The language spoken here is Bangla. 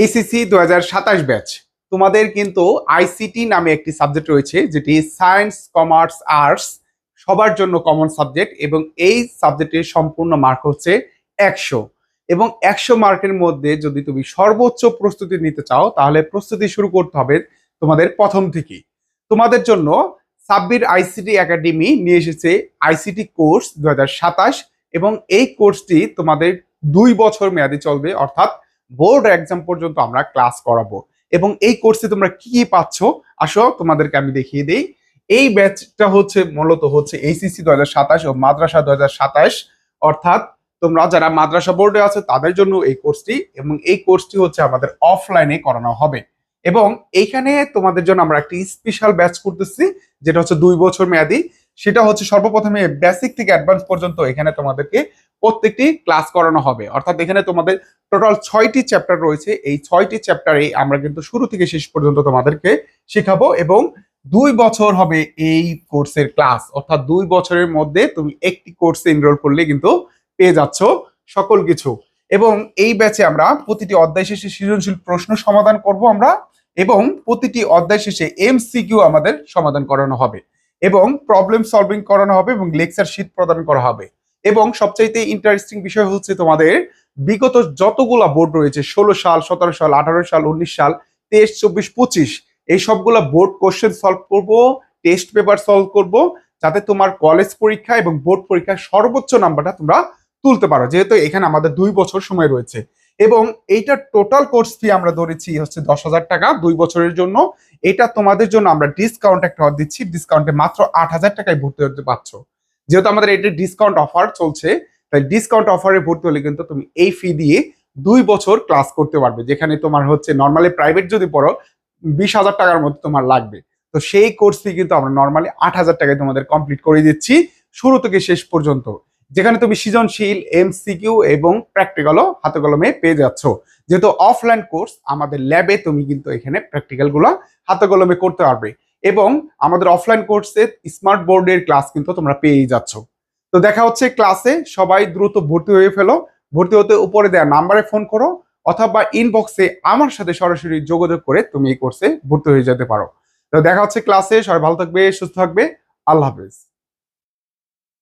এইসিসি দু হাজার সাতাশ ব্যাচ তোমাদের কিন্তু আইসিটি নামে একটি সাবজেক্ট রয়েছে, যেটি সায়েন্স কমার্স আর্টস সবার জন্য কমন সাবজেক্ট এবং এই সাবজেক্টের সম্পূর্ণ মার্ক হচ্ছে একশো। এবং একশো মার্কের মধ্যে যদি তুমি সর্বোচ্চ প্রস্তুতি নিতে চাও, তাহলে প্রস্তুতি শুরু করতে হবে তোমাদের প্রথম থেকেই। তোমাদের জন্য সাব্বির আইসিটি একাডেমি নিয়ে এসেছে আইসিটি কোর্স দু হাজার সাতাশ এবং এই কোর্সটি তোমাদের দুই বছর মেয়াদি চলবে, অর্থাৎ বোর্ড এক্সাম পর্যন্ত আমরা ক্লাস করাবো। এবং এই কোর্সে তোমরা কি কি পাচ্ছ, আসো, তোমাদেরকে আমি দেখিয়ে দিই। এই ব্যাচটা হচ্ছে, মূলত হচ্ছে এইসিসি দু হাজার সাতাশ ও মাদ্রাসা দু হাজার সাতাশ। অর্থাৎ তোমরা যারা মাদ্রাসা বোর্ডে আছে, তাদের জন্য এই কোর্সটি এবং এই কোর্সটি হচ্ছে আমাদের অফলাইনে করানো হবে। এবং এইখানে তোমাদের জন্য আমরা একটি স্পেশাল ব্যাচ করতেছি, যেটা হচ্ছে দুই বছর মেয়াদি। সেটা হচ্ছে সর্বপ্রথমে বেসিক থেকে অ্যাডভান্স পর্যন্ত এখানে তোমাদেরকে প্রত্যেকটি ক্লাস করানো হবে। অর্থাৎ এখানে তোমাদের টোটাল ছয়টি চ্যাপ্টার রয়েছে। এই ছয়টি চ্যাপ্টারে আমরা কিন্তু শুরু থেকে শেষ পর্যন্ত তোমাদেরকে শেখাবো এবং দুই বছর হবে এই কোর্সের ক্লাস অর্থাৎ দুই বছরের মধ্যে তুমি একটি কোর্সে এনরোল করলে কিন্তু পেয়ে যাচ্ছ সকল কিছু। এবং এই ব্যাচে আমরা প্রতিটি অধ্যায় শেষে সৃজনশীল প্রশ্ন সমাধান করব আমরা এবং প্রতিটি অধ্যায় শেষে এমসিকিউ আমাদের সমাধান করানো হবে এবং প্রবলেম সলভিং করানো হবে এবং লেকচার শীট প্রদান করা হবে। এবং সবচাইতে ইন্টারেস্টিং বিষয় হচ্ছে তোমাদের, বিগত যতগুলা বোর্ড রয়েছে, ষোলো সাল, সতেরো সাল, আঠারো সাল, উনিশ সাল, তেইশ, চব্বিশ, পঁচিশ, এই সবগুলা বোর্ড কোশ্চেন সলভ করব টেস্ট পেপার সলভ করব, যাতে তোমার কলেজ পরীক্ষা এবং বোর্ড পরীক্ষার সর্বোচ্চ নাম্বারটা তোমরা তুলতে পারো। যেহেতু এখানে আমাদের দুই বছর সময় রয়েছে। এবং এইটা টোটাল কোর্স ফি আমরা ধরেছি হচ্ছে দশ হাজার টাকা দুই বছরের জন্য। এটা তোমাদের জন্য আমরা ডিসকাউন্ট একটা দিচ্ছি ডিসকাউন্টে মাত্র আট হাজার টাকায় ভর্তি হতে পারছ। যেহেতু আমাদের এটা ডিসকাউন্ট অফার চলছে, তাই ডিসকাউন্ট অফারে ভর্তি হলে কিন্তু তুমি এই ফি দিয়ে দুই বছর ক্লাস করতে পারবে, যেখানে তোমার হচ্ছে নর্মালি প্রাইভেট যদি পড়ো, বিশ হাজার টাকার মতো তোমার লাগবে। তো সেই কোর্স ফি কিন্তু আমরা নর্মালি আট হাজার টাকায় তোমাদের কমপ্লিট করে দিচ্ছি, শুরু থেকে শেষ পর্যন্ত। যেখানে তুমি সৃজনশীল এমসিকিউ এবং প্র্যাকটিক্যালও হাতে কলমে পেয়ে যাচ্ছ। যেহেতু অফলাইন কোর্স আমাদের ল্যাবে তুমি কিন্তু এখানে প্র্যাকটিক্যালগুলো হাতে কলমে করতে পারবে। এবং আমাদের অফলাইন কোর্সে স্মার্ট বোর্ডের ক্লাস কিন্তু তোমরা পেয়েই যাচ্ছ। তো দেখা হচ্ছে ক্লাসে সবাই দ্রুত ভর্তি হয়ে ফেলো। ভর্তি হতে উপরে দেওয়া নাম্বারে ফোন করো অথবা ইনবক্সে আমার সাথে সরাসরি যোগাযোগ করে তুমি এই কোর্সে ভর্তি হয়ে যেতে পারো। তো দেখা হচ্ছে ক্লাসে সবাই ভালো থাকবে, সুস্থ থাকবে, আল্লাহ হাফেজ।